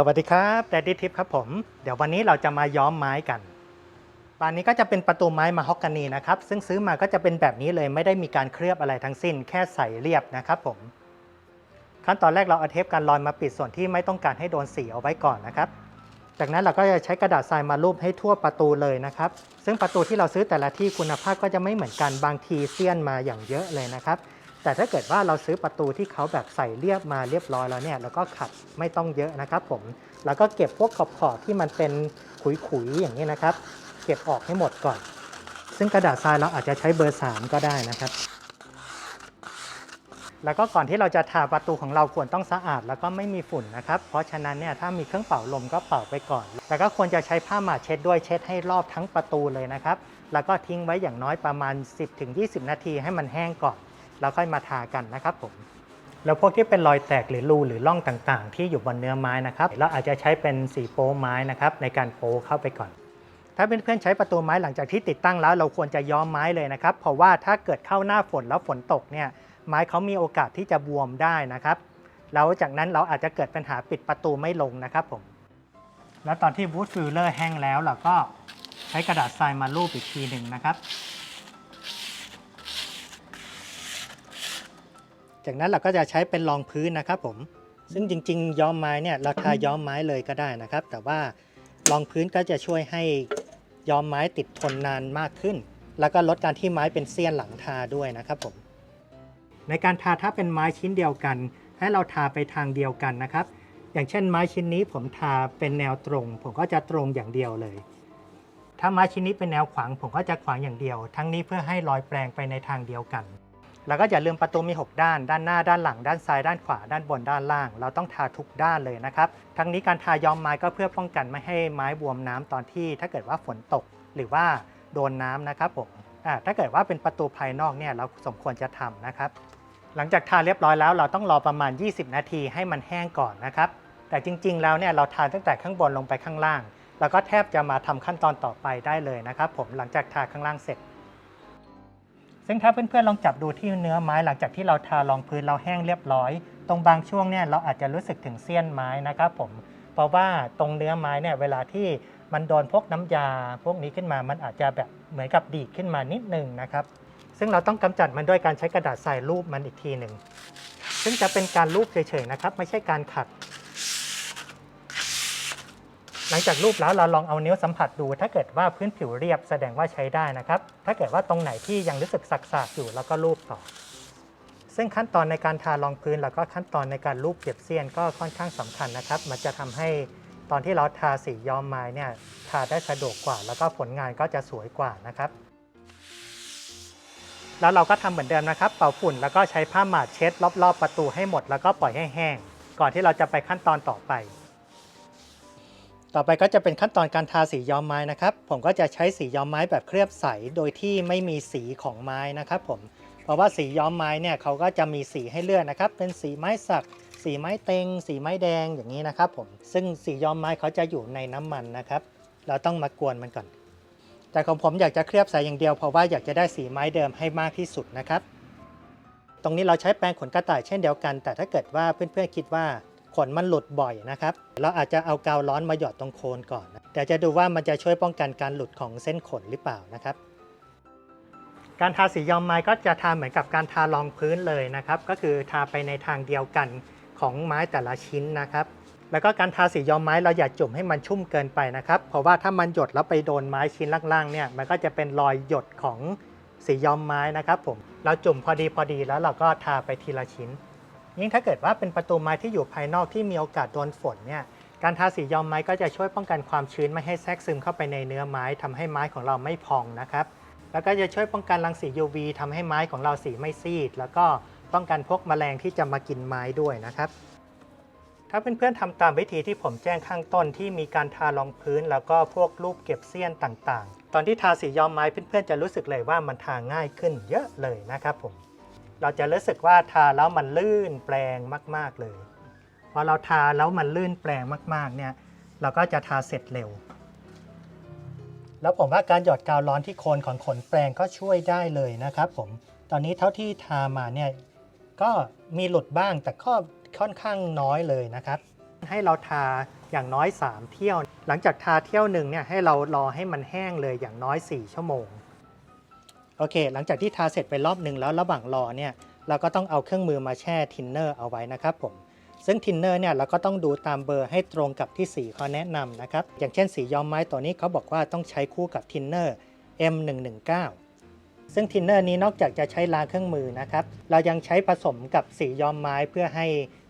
สวัสดีครับแดดดี้ทิปครับผม เดี๋ยววันนี้เราจะมาย้อมไม้กันบานนี้ก็จะเป็นประตูไม้มาฮอกกานีนะครับ ซึ่งซื้อมาก็จะเป็นแบบนี้เลยไม่ได้มีการเคลือบอะไรทั้งสิ้น แค่ใส่เรียบนะครับผม ขั้นตอนแรกเราเอาเทปกันรอยมาปิดส่วนที่ไม่ต้องการให้โดนสีเอาไว้ก่อนนะครับ จากนั้นเราก็จะใช้กระดาษทรายมารูปให้ทั่วประตูเลยนะครับ ซึ่งประตูที่เราซื้อแต่ละที่คุณภาพก็จะไม่เหมือนกันบางทีเสี้ยนมาอย่างเยอะเลยนะครับ แต่ถ้าเกิดว่าเราซื้อประตูที่เขาแบบใส่เรียบมาเรียบร้อยแล้วเนี่ยเราก็ขัดไม่ต้องเยอะนะครับผมแล้วก็เก็บพวกขอบขอบที่มันเป็นขุยๆอย่างนี้นะครับ เก็บออกให้หมดก่อน ซึ่งกระดาษทรายเราอาจจะใช้เบอร์ 3 ก็ได้นะครับ แล้วก็ก่อนที่เราจะทาประตูของเราควรต้องสะอาด แล้วก็ไม่มีฝุ่นนะครับ เพราะฉะนั้นเนี่ยถ้ามีเครื่องเป่าลมก็เป่าไปก่อน แล้วก็ควรจะใช้ผ้าหมาดเช็ดด้วยเช็ดให้รอบทั้งประตูเลยนะครับ แล้วก็ทิ้งไว้อย่างน้อยประมาณ 10-20 นาทีให้มันแห้งก่อน แล้วค่อยมาทากันนะครับผมแล้วพวกที่เป็นรอยแตกหรือรูหรือร่องต่างๆ ที่อยู่บนเนื้อไม้นะครับเราอาจจะใช้เป็นสีโป๊ไม้นะครับในการโป๊เข้าไปก่อน ถ้าเพื่อนๆใช้ประตูไม้หลังจากที่ติดตั้งแล้ว เราควรจะย้อมไม้เลยนะครับ เพราะว่าถ้าเกิดเข้าหน้าฝนแล้วฝนตกเนี่ยไม้เขามีโอกาสที่จะบวมได้นะครับแล้วจากนั้นเราอาจจะเกิดปัญหาปิดประตูไม่ลงนะครับผมแล้วตอนที่วูดฟิลเลอร์แห้งแล้วเราก็ใช้กระดาษทรายมาลูบอีกทีหนึ่งนะครับ จากนั้นเราก็จะใช้เป็นรองพื้นนะครับผม ซึ่งจริง ๆ ย้อมไม้เนี่ยเราทาย้อมไม้เลยก็ได้นะครับ แต่ว่ารองพื้นก็จะช่วยให้ย้อมไม้ติดทนนานมากขึ้น แล้วก็ลดการที่ไม้เป็นเสี้ยนหลังทาด้วยนะครับผม ในการทาถ้าเป็นไม้ชิ้นเดียวกัน ให้เราทาไปทางเดียวกันนะครับ อย่างเช่นไม้ชิ้นนี้ผมทาเป็นแนวตรง ผมก็จะตรงอย่างเดียวเลย ถ้าไม้ชิ้นนี้เป็นแนวขวาง ผมก็จะขวางอย่างเดียว ทั้งนี้เพื่อให้รอยแปลงไปในทางเดียวกัน แล้วก็อย่าลืมประตูมี 6 ด้าน ด้านหน้า ด้านหลัง ด้านซ้าย ด้านขวา ด้านบน ด้านล่าง เราต้องทาทุกด้านเลยนะครับ ทั้งนี้การทาย้อมไม้ก็เพื่อป้องกันไม่ให้ไม้บวมน้ำตอนที่ ถ้าเกิดว่าฝนตก หรือว่าโดนน้ำนะครับผมถ้าเกิดว่าเป็นประตูภายนอกเนี่ยเราสมควรจะทำนะครับ หลังจากทาเรียบร้อยแล้ว เราต้องรอประมาณ 20 นาทีให้มันแห้งก่อนนะครับ แต่จริง ๆ แล้วเนี่ยเราทาตั้งแต่ข้างบนลงไปข้างล่าง แล้วก็แทบจะมาทำขั้นตอนต่อไปได้เลยนะครับ ผมหลังจากทาข้างล่างเสร็จ ซึ่งถ้าเพื่อนๆลองจับดูที่เนื้อไม้หลังจากที่เราทารองพื้นเราแห้งเรียบร้อย ตรงบางช่วงเนี่ยเราอาจจะรู้สึกถึงเสี้ยนไม้นะครับผมเพราะว่าตรงเนื้อไม้เนี่ยเวลาที่มันโดนพวกน้ำยาพวกนี้ขึ้นมา มันอาจจะแบบเหมือนกับดีดขึ้นมานิดหนึ่งนะครับ ซึ่งเราต้องกำจัดมันด้วยการใช้กระดาษทรายรูปมันอีกทีหนึ่งซึ่งจะเป็นการรูปเฉยๆนะครับ ไม่ใช่การขัด หลังจากรูปแล้วเราลองเอานิ้วสัมผัสดู ถ้าเกิดว่าพื้นผิวเรียบแสดงว่าใช้ได้นะครับ ถ้าเกิดว่าตรงไหนที่ยังรู้สึกสักๆอยู่แล้วก็รูปต่อ ซึ่งขั้นตอนในการทารองพื้นแล้วก็ขั้นตอนในการรูปเก็บเสี้ยนก็ค่อนข้างสำคัญนะครับ มันจะทำให้ตอนที่เราทาสีย้อมไม้เนี่ยทาได้สะดวกกว่า แล้วก็ผลงานก็จะสวยกว่านะครับแล้วเราก็ทำเหมือนเดิมนะครับ เป่าฝุ่นแล้วก็ใช้ผ้าหมาดเช็ดรอบๆประตูให้หมด แล้วก็ปล่อยให้แห้ง ก่อนที่เราจะไปขั้นตอนต่อไป ต่อไปก็จะเป็นขั้นตอนการทาสีย้อมไม้นะครับ ผมก็จะใช้สีย้อมไม้แบบเคลือบใสโดยที่ไม่มีสีของไม้นะครับผมเพราะว่าสีย้อมไม้เนี่ยเขาก็จะมีสีให้เลือกนะครับ เป็นสีไม้สัก สีไม้เต็ง สีไม้แดงอย่างนี้นะครับผมซึ่งสีย้อมไม้เขาจะอยู่ในน้ำมันนะครับ เราต้องมากวนมันก่อน แต่ของผมอยากจะเคลือบใสอย่างเดียวเพราะว่าอยากจะได้สีไม้เดิมให้มากที่สุดนะครับ ตรงนี้เราใช้แปรงขนกระต่ายเช่นเดียวกัน แต่ถ้าเกิดว่าเพื่อนๆคิดว่า ขนมันหลุดบ่อยนะครับ เราอาจจะเอากาวร้อนมาหยอดตรงโคนก่อนนะเดี๋ยวจะดูว่ามันจะช่วยป้องกันการหลุดของเส้นขนหรือเปล่านะครับ การทาสีย้อมไม้ก็จะทาเหมือนกับการทารองพื้นเลยนะครับ ก็คือทาไปในทางเดียวกันของไม้แต่ละชิ้นนะครับ แล้วก็การทาสีย้อมไม้เราอย่าจุ่มให้มันชุ่มเกินไปนะครับ เพราะว่าถ้ามันหยดแล้วไปโดนไม้ชิ้นล่างๆเนี่ย มันก็จะเป็นรอยหยดของสีย้อมไม้นะครับ ผม เราจุ่มพอดีพอดีแล้วเราก็ทาไปทีละชิ้น ยิ่งถ้าเกิดว่าเป็นประตูไม้ที่อยู่ภายนอกที่มีโอกาสโดนฝนเนี่ยการทาสีย้อมไม้ก็จะช่วยป้องกันความชื้นไม่ให้แทรกซึมเข้าไปในเนื้อไม้ทำให้ไม้ของเราไม่พองนะครับ แล้วก็จะช่วยป้องกันรังสี UV ทำให้ไม้ของเราสีไม่ซีด แล้วก็ป้องกันพวกแมลงที่จะมากินไม้ด้วยนะครับ ถ้าเพื่อนๆทำตามวิธีที่ผมแจ้งข้างต้นที่มีการทารองพื้น แล้วก็พวกรูปเก็บเสี้ยนต่างๆ ตอนที่ทาสีย้อมไม้เพื่อนๆจะรู้สึกเลยว่ามันทาง่ายขึ้นเยอะเลยนะครับผม เราจะรู้สึกว่าทาแล้วมันลื่นแปลงมาก ๆเลยพอเราทาแล้วมันลื่นแปลงมาก ๆ เนี่ย เราก็จะทาเสร็จเร็ว แล้วผมว่าการหยอดกาวร้อนที่โคนของขนแปลงก็ช่วยได้เลยนะครับผมตอนนี้เท่าที่ทามาเนี่ยก็มีหลุดบ้างแต่ก็ค่อนข้างน้อยเลยนะครับ ให้เราทาอย่างน้อย 3 เที่ยว หลังจากทาเที่ยวหนึ่งเนี่ยให้เรารอให้มันแห้งเลยอย่างน้อย 4 ชั่วโมง โอเค หลังจากที่ทาเสร็จไปรอบหนึ่งแล้วระหว่างรอเนี่ยเราก็ต้องเอาเครื่องมือมาแช่ทินเนอร์เอาไว้นะครับผมซึ่งทินเนอร์เนี่ยเราก็ต้องดูตามเบอร์ให้ตรงกับที่สีเขาแนะนำนะครับ อย่างเช่นสีย้อมไม้ตัวนี้เขาบอกว่าต้องใช้คู่กับทินเนอร์ M119 ซึ่งทินเนอร์นี้นอกจากจะใช้ล้างเครื่องมือนะครับ เรายังใช้ผสมกับสีย้อมไม้เพื่อให้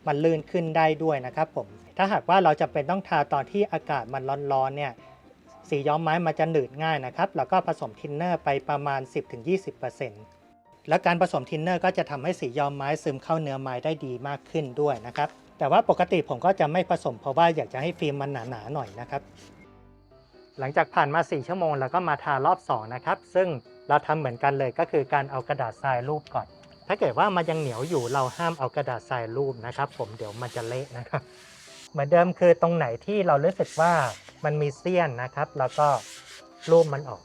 มันลื่นขึ้นได้ด้วยนะครับผม ถ้าหากว่าเราจะเป็นต้องทาตอนที่อากาศมันร้อนๆเนี่ย สีย้อมไม้มันจะหนืดง่ายนะครับ แล้วก็ผสมทินเนอร์ไปประมาณ 10-20%แล้วการผสมทินเนอร์ก็จะทำให้สีย้อมไม้ซึมเข้าเนื้อไม้ได้ดีมากขึ้นด้วยนะครับ แต่ว่าปกติผมก็จะไม่ผสมเพราะว่าอยากจะให้ฟิล์มมันหนาๆหน่อยนะครับ หลังจากผ่านมา 4 ชั่วโมงแล้วก็มาทารอบ 2 นะครับ ซึ่งเราทำเหมือนกันเลยก็คือการเอากระดาษทรายรูปก่อน ถ้าเกิดว่ามันยังเหนียวอยู่เราห้ามเอากระดาษทรายรูปนะครับ ผมเดี๋ยวมันจะเละนะครับ เหมือนเดิมคือตรงไหนที่เรารู้สึกว่า มันมีเสี้ยนนะครับ แล้วก็รูปมันออก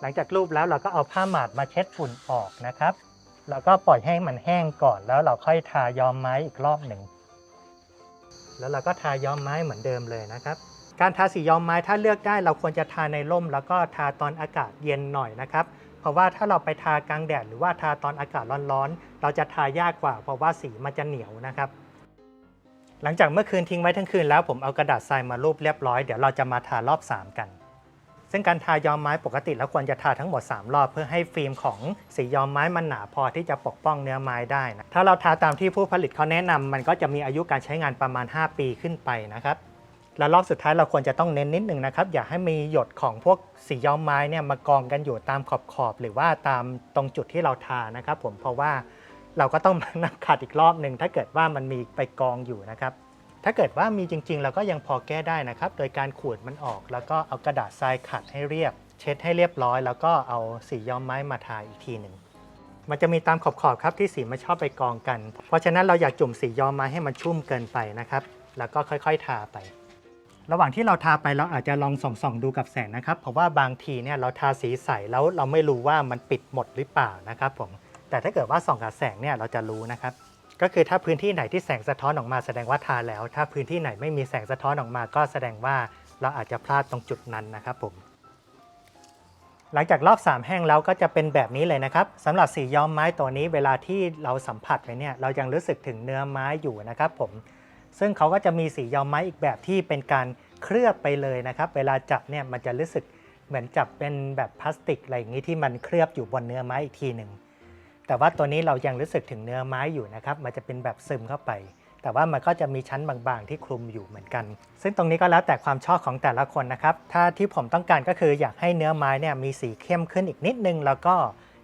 หลังจากรูปแล้วเราก็เอาผ้าหมาดมาเช็ดฝุ่นออกนะครับ แล้วก็ปล่อยให้มันแห้งก่อน แล้วเราค่อยทาย้อมไม้อีกรอบหนึ่ง แล้วเราก็ทาย้อมไม้เหมือนเดิมเลยนะครับ การทาสีย้อมไม้ถ้าเลือกได้เราควรจะทาในร่ม แล้วก็ทาตอนอากาศเย็นหน่อยนะครับ เพราะว่าถ้าเราไปทากลางแดดหรือว่าทาตอนอากาศร้อนๆ เราจะทายากกว่า เพราะว่าสีมันจะเหนียวนะครับ หลังจากเมื่อคืนทิ้งไว้ทั้งคืนแล้วผมเอากระดาษทรายมารูปเรียบร้อย เดี๋ยวเราจะมาทารอบ 3 กัน ซึ่งการทาย้อมไม้ปกติแล้วควรจะทาทั้งหมด 3 รอบ เพื่อให้ฟิล์มของสีย้อมไม้มันหนาพอที่จะปกป้องเนื้อไม้ได้นะถ้าเราทาตามที่ผู้ผลิตเขาแนะนำมันก็จะมีอายุการใช้งานประมาณ 5 ปีขึ้นไปนะครับและรอบสุดท้ายเราควรจะต้องเน้นนิดหนึ่งนะครับ อย่าให้มีหยดของพวกสีย้อมไม้เนี่ยมากองกันอยู่ตามขอบขอบหรือว่าตามตรงจุดที่เราทานะครับผมเพราะว่า เราก็ต้องมานั่งขัดอีกรอบหนึ่งถ้าเกิดว่ามันมีไปกองอยู่นะครับ ถ้าเกิดว่ามีจริง ๆ เราก็ยังพอแก้ได้นะครับ โดยการขูดมันออก แล้วก็เอากระดาษทรายขัดให้เรียบ เช็ดให้เรียบร้อย แล้วก็เอาสีย้อมไม้มาทาอีกทีหนึ่งมันจะมีตามขอบๆครับที่สีมันชอบไปกองกัน เพราะฉะนั้นเราอยากจุ่มสีย้อมไม้ให้มันชุ่มเกินไปนะครับ แล้วก็ค่อยๆทาไประหว่างที่เราทาไปเราอาจจะลองส่องๆดูกับแสงนะครับ เพราะว่าบางทีเนี่ยเราทาสีใสแล้วเราไม่รู้ว่ามันปิดหมดหรือเปล่านะครับผม แต่ถ้าเกิดว่าส่องกับแสงเนี่ยเราจะรู้นะครับ ก็คือถ้าพื้นที่ไหนที่แสงสะท้อนออกมาแสดงว่าทาแล้ว ถ้าพื้นที่ไหนไม่มีแสงสะท้อนออกมา ก็แสดงว่าเราอาจจะพลาดตรงจุดนั้นนะครับผมหลังจากรอบ 3 แห้งแล้วก็จะเป็นแบบนี้เลยนะครับสำหรับสีย้อมไม้ตัวนี้เวลาที่เราสัมผัสไปเนี่ยเรายังรู้สึกถึงเนื้อไม้อยู่นะครับผมซึ่งเขาก็จะมีสีย้อมไม้อีกแบบที่เป็นการเคลือบไปเลยนะครับ เวลาจับเนี่ยมันจะรู้สึกเหมือนจับเป็นแบบพลาสติกอะไรอย่างนี้ที่มันเคลือบอยู่บนเนื้อไม้อีกทีหนึ่ง แต่ว่าตัวนี้เรายังรู้สึกถึงเนื้อไม้อยู่นะครับ มันจะเป็นแบบซึมเข้าไป แต่ว่ามันก็จะมีชั้นบางๆ ที่คลุมอยู่เหมือนกัน ซึ่งตรงนี้ก็แล้วแต่ความชอบของแต่ละคนนะครับ ถ้าที่ผมต้องการก็คืออยากให้เนื้อไม้เนี่ยมีสีเข้มขึ้นอีกนิดนึง แล้วก็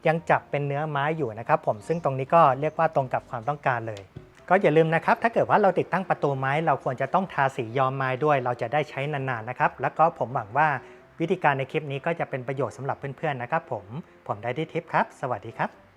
ยังจับเป็นเนื้อไม้อยู่นะครับผม ซึ่งตรงนี้ก็เรียกว่าตรงกับความต้องการเลย ก็อย่าลืมนะครับ ถ้าเกิดว่าเราติดตั้งประตูไม้ เราควรจะต้องทาสีย้อมไม้ด้วย เราจะได้ใช้นานๆนะครับ แล้วก็ผมหวังว่าวิธีการในคลิปนี้ก็จะเป็นประโยชน์สำหรับเพื่อนๆนะครับผม ผมได้ที่ทิปครับ สวัสดีครับ